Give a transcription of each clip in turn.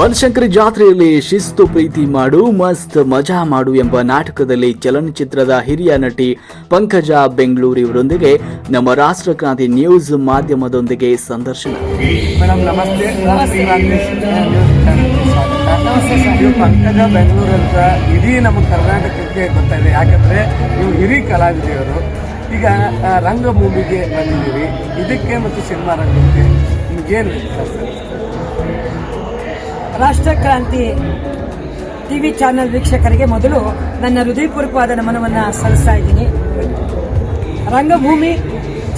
ಬನಶಂಕರಿ ಜಾತ್ರೆಯಲ್ಲಿ ಶಿಸ್ತು ಪ್ರೀತಿ ಮಾಡು, ಮಸ್ತ್ ಮಜಾ ಮಾಡು ಎಂಬ ನಾಟಕದಲ್ಲಿ ಚಲನಚಿತ್ರದ ಹಿರಿಯ ನಟಿ ಪಂಕಜ ಬೆಂಗಳೂರು ಇವರೊಂದಿಗೆ ನಮ್ಮ ರಾಷ್ಟ್ರಕ್ರಾಂತಿ ನ್ಯೂಸ್ ಮಾಧ್ಯಮದೊಂದಿಗೆ ಸಂದರ್ಶನ. ಪಂಕಜ ಬೆಂಗಳೂರು ಅಂತ ಇಡೀ ನಮ್ಮ ಕರ್ನಾಟಕಕ್ಕೆ ಗೊತ್ತಾಯಿದೆ ಯಾಕಂದ್ರೆ ನೀವು ಹಿರಿ ಕಲಾವಿದೆಯವರು. ಈಗ ರಂಗಭೂಮಿಗೆ ಬಂದಿದ್ದೀರಿ. ಇದಕ್ಕೆ ಮತ್ತು ಸಿನಿಮಾ ರಂಗಕ್ಕೆ ನಿಮಗೇನು ವ್ಯತ್ಯಾಸ ಟಿ ವಿ ಚಾನೆಲ್ ವೀಕ್ಷಕರಿಗೆ ಮೊದಲು ನನ್ನ ಹೃದಯಪೂರ್ವಕವಾದ ನಮನವನ್ನು ಸಲ್ಲಿಸ್ತಾ ಇದ್ದೀನಿ. ರಂಗಭೂಮಿ,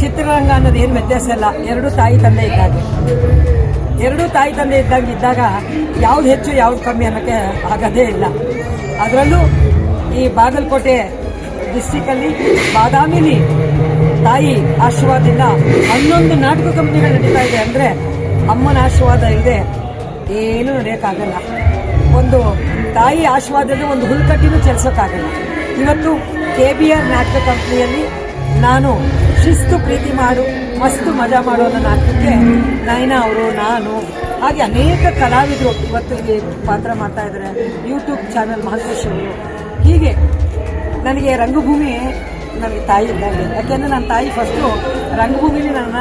ಚಿತ್ರರಂಗ ಅನ್ನೋದು ಏನು ವ್ಯತ್ಯಾಸ ಇಲ್ಲ. ಎರಡು ತಾಯಿ ತಂದೆ ಇದ್ದಾಗ. ಎರಡೂ ತಾಯಿ ತಂದೆ ಇದ್ದಾಗ ಇದ್ದಾಗ ಯಾವ್ದು ಹೆಚ್ಚು, ಯಾವ್ದು ಕಮ್ಮಿ ಅನ್ನೋಕ್ಕೆ ಆಗೋದೇ ಇಲ್ಲ. ಅದರಲ್ಲೂ ಈ ಬಾಗಲಕೋಟೆ ಡಿಸ್ಟಿಕಲ್ಲಿ ಬಾದಾಮಿಲಿ ತಾಯಿ ಆಶೀರ್ವಾದದಿಂದ ಹನ್ನೊಂದು ನಾಟಕ ಕಂಪ್ನಿಗಳು ನಡೀತಾ ಇದೆ. ಅಂದರೆ ಅಮ್ಮನ ಆಶೀರ್ವಾದ ಇದೆ ಏನೂ ನಡೆಯೋಕ್ಕಾಗಲ್ಲ. ಒಂದು ತಾಯಿ ಆಶೀರ್ವಾದದ ಒಂದು ಹುಲ್ಕಟ್ಟಿನೂ ಚಲಿಸೋಕ್ಕಾಗಲ್ಲ. ಇವತ್ತು ಕೆ ಬಿ ಆರ್ ನಾಟಕ ಕಂಪ್ನಿಯಲ್ಲಿ ನಾನು ಶಿಸ್ತು ಪ್ರೀತಿ ಮಾಡು, ಮಸ್ತು ಮಜಾ ಮಾಡು ಅನ್ನೋ ನಾಟಕಕ್ಕೆ ನಯನ ಅವರು, ನಾನು, ಹಾಗೆ ಅನೇಕ ಕಲಾವಿದರು ಇವತ್ತು ಇಲ್ಲಿ ಪಾತ್ರ ಮಾಡ್ತಾ ಇದ್ದಾರೆ. ಯೂಟ್ಯೂಬ್ ಚಾನಲ್ ಅವರು. ಹೀಗೆ ನನಗೆ ರಂಗಭೂಮಿ ನನಗೆ ತಾಯಿ ಇದ್ದಂಗೆ ಯಾಕೆಂದರೆ ನನ್ನ ತಾಯಿ ಫಸ್ಟು ರಂಗಭೂಮಿಲಿ ನನ್ನ,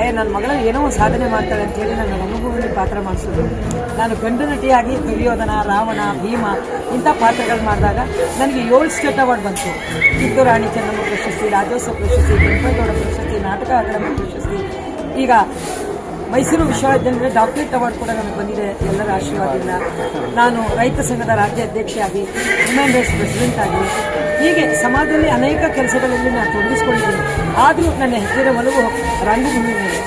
ಏ, ನನ್ನ ಮಗಳ ಏನೋ ಒಂದು ಸಾಧನೆ ಮಾಡ್ತಾಳೆ ಅಂತೇಳಿ ನನ್ನ ರಂಗಭೂಮಿಲಿ ಪಾತ್ರ ಮಾಡಿಸೋದು ನಾನು ಗಂಡು ನಟಿಯಾಗಿ ದುರ್ಯೋಧನ, ರಾವಣ, ಭೀಮ ಇಂಥ ಪಾತ್ರಗಳು ಮಾಡಿದಾಗ ನನಗೆ ಏಳು ಸ್ಟೇಟ್ ಅವಾರ್ಡ್ ಬಂತು. ಕಿತ್ತೂರು ರಾಣಿ ಚೆನ್ನಮ್ಮ ಪ್ರಶಸ್ತಿ, ರಾಜ್ಯೋತ್ಸವ ಪ್ರಶಸ್ತಿ ಕೆಂಪೇಗೌಡ ಪ್ರಶಸ್ತಿ, ನಾಟಕ ಅಕಾಡೆಮಿ ಪ್ರಶಸ್ತಿ. ಈಗ ಮೈಸೂರು ವಿಶ್ವವಿದ್ಯಾಲಯದ ಡಾಕ್ಟರೇಟ್ ಅವಾರ್ಡ್ ಕೂಡ ನನಗೆ ಬಂದಿದೆ. ಎಲ್ಲರ ಆಶೀರ್ವಾದದಿಂದ ನಾನು ರೈತ ಸಂಘದ ರಾಜ್ಯ ಅಧ್ಯಕ್ಷೆಯಾಗಿ ಹ್ಯೂಮನ್ ರೈಟ್ಸ್ ಪ್ರೆಸಿಡೆಂಟ್ ಆಗಿ ಹೀಗೆ ಸಮಾಜದಲ್ಲಿ ಅನೇಕ ಕೆಲಸಗಳಲ್ಲಿ ನಾನು ತೊಡಗಿಸ್ಕೊಂಡಿದ್ದೀನಿ. ಆದರೂ ನನ್ನ ಹೆಚ್ಚಿನ ಒಲವು ರಂಗಭೂಮಿ ಮೇಲೆ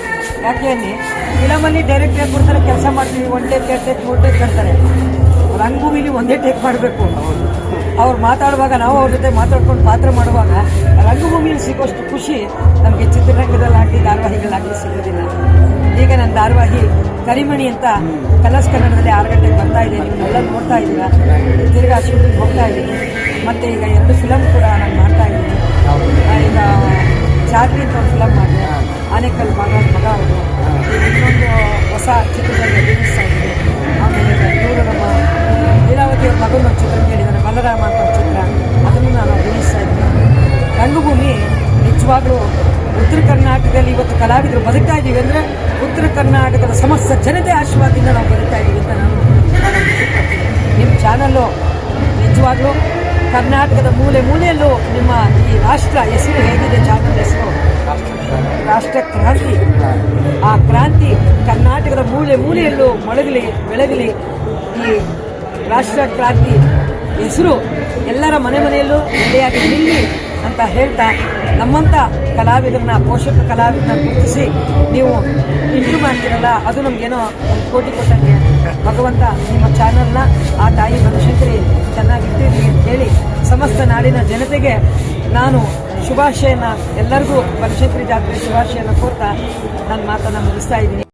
ಯಾಕೆ ಅಲ್ಲಿ ಫಿಲಮಲ್ಲಿ ಡೈರೆಕ್ಟ್ ಆಗಿ ಕೊಡ್ತಾರೆ, ಕೆಲಸ ಮಾಡ್ತೀವಿ ಒನ್ ಟೇಕ್ ಎರಡು ಟೇಕ್ ಮೂರು ಟೇಕ್ ಕಟ್ತಾರೆ. ರಂಗಭೂಮಿಲಿ ಒಂದೇ ಟೇಕ್ ಮಾಡಬೇಕು. ಅವ್ರು ಮಾತಾಡುವಾಗ ನಾವು ಅವ್ರ ಜೊತೆ ಮಾತಾಡ್ಕೊಂಡು ಪಾತ್ರ ಮಾಡುವಾಗ ರಂಗಭೂಮಿಯಲ್ಲಿ ಸಿಗೋಷ್ಟು ಖುಷಿ ನಮಗೆ ಚಿತ್ರರಂಗದಲ್ಲಾಗಲಿ ಧಾರಾವಾಹಿಗಳಾಗಲಿ ಸಿಗೋದಿಲ್ಲ. ಈಗ ನನ್ನ ಧಾರಾವಾಹಿ ಕರಿಮಣಿ ಅಂತ ಕಲರ್ಸ್ ಕನ್ನಡದಲ್ಲಿ ಆರು ಗಂಟೆಗೆ ಬರ್ತಾ ಇದೆ. ನೀವೆಲ್ಲ ನೋಡ್ತಾ ಇದ್ದೀರಾ? ತಿರ್ಗಾ ಶೂಟಿಂಗ್ ಹೋಗ್ತಾ ಇದ್ದೀನಿ. ಮತ್ತು ಈಗ ಎರಡು ಆನೇಕಲ್ ಮಗ ಮಗ ಅವರು ಇನ್ನೊಂದು ಹೊಸ ಚಿತ್ರದಲ್ಲಿ ಅಭಿನಯಿಸ್ತಾ ಇದ್ದೀವಿ ಆಮೇಲೆ ಇವರು ನಮ್ಮ ಲೀಲಾವತಿ ಅವ್ರ ಮಗನ ಚಿತ್ರ ಹೇಳಿದ್ದಾರೆ ಬಲರಾಮ ಅಂತ ಚಿತ್ರ. ಅದನ್ನು ನಾನು ಅಭಿನಯಿಸ್ತಾ ಇದ್ದೀನಿ ರಂಗಭೂಮಿ ನಿಜವಾಗ್ಲೂ ಉತ್ತರ ಕರ್ನಾಟಕದಲ್ಲಿ ಇವತ್ತು ಕಲಾವಿದರು ಬದುಕ್ತಾ ಇದ್ದೀವಿ ಅಂದರೆ ಉತ್ತರ ಕರ್ನಾಟಕದ ಸಮಸ್ತ ಜನತೆ ಆಶೀರ್ವಾದದಿಂದ ನಾವು ಬದುಕ್ತಾ ಇದ್ದೀವಿ ಅಂತ ನಾನು. ನಿಮ್ಮ ಚಾನಲ್ಲು ನಿಜವಾಗ್ಲೂ ಕರ್ನಾಟಕದ ಮೂಲೆ ಮೂಲೆಯಲ್ಲೂ ನಿಮ್ಮ ಈ ರಾಷ್ಟ್ರ ಹೆಸರು ಹೇಗಿದೆ ಚಾನಲ್ ರಾಷ್ಟ್ರ ಕ್ರಾಂತಿ. ಆ ಕ್ರಾಂತಿ ಕರ್ನಾಟಕದ ಮೂಲೆ ಮೂಲೆಯಲ್ಲೂ ಮೊಳಗಲಿ ಬೆಳಗಲಿ ಈ ರಾಷ್ಟ್ರ ಕ್ರಾಂತಿ ಹೆಸರು ಎಲ್ಲರ ಮನೆ ಮನೆಯಲ್ಲೂ ನೆಲೆಯಾಗಿ ನಿಲ್ಲಿ ಅಂತ ಹೇಳ್ತಾ ನಮ್ಮಂಥ ಕಲಾವಿದರನ್ನ, ಪೋಷಕ ಕಲಾವಿದರನ್ನ ಗುರುತಿಸಿ ನೀವು ಇಂಟು ಮಾಡ್ತೀರಲ್ಲ, ಅದು ನಮಗೇನೋ ಒಂದು ಕೋಟಿ ಕೊಟ್ಟಂಗೆ. ಭಗವಂತ ನಿಮ್ಮ ಚಾನಲ್ನ ಆ ತಾಯಿ ಬನಶಂಕರಿ ಚೆನ್ನಾಗಿರ್ತೀರಿ ಅಂತ ಹೇಳಿ ಸಮಸ್ತ ನಾಡಿನ ಜನತೆಗೆ ನಾನು ಶುಭಾಶಯನ ಎಲ್ಲರಿಗೂ ಬನಶಂಕರಿ ಜಾತ್ರೆ ಶುಭಾಶಯನ ಕೋರ್ತಾ ನನ್ನ ಮಾತನ್ನು ಮುಗಿಸ್ತಾ ಇದ್ದೀನಿ.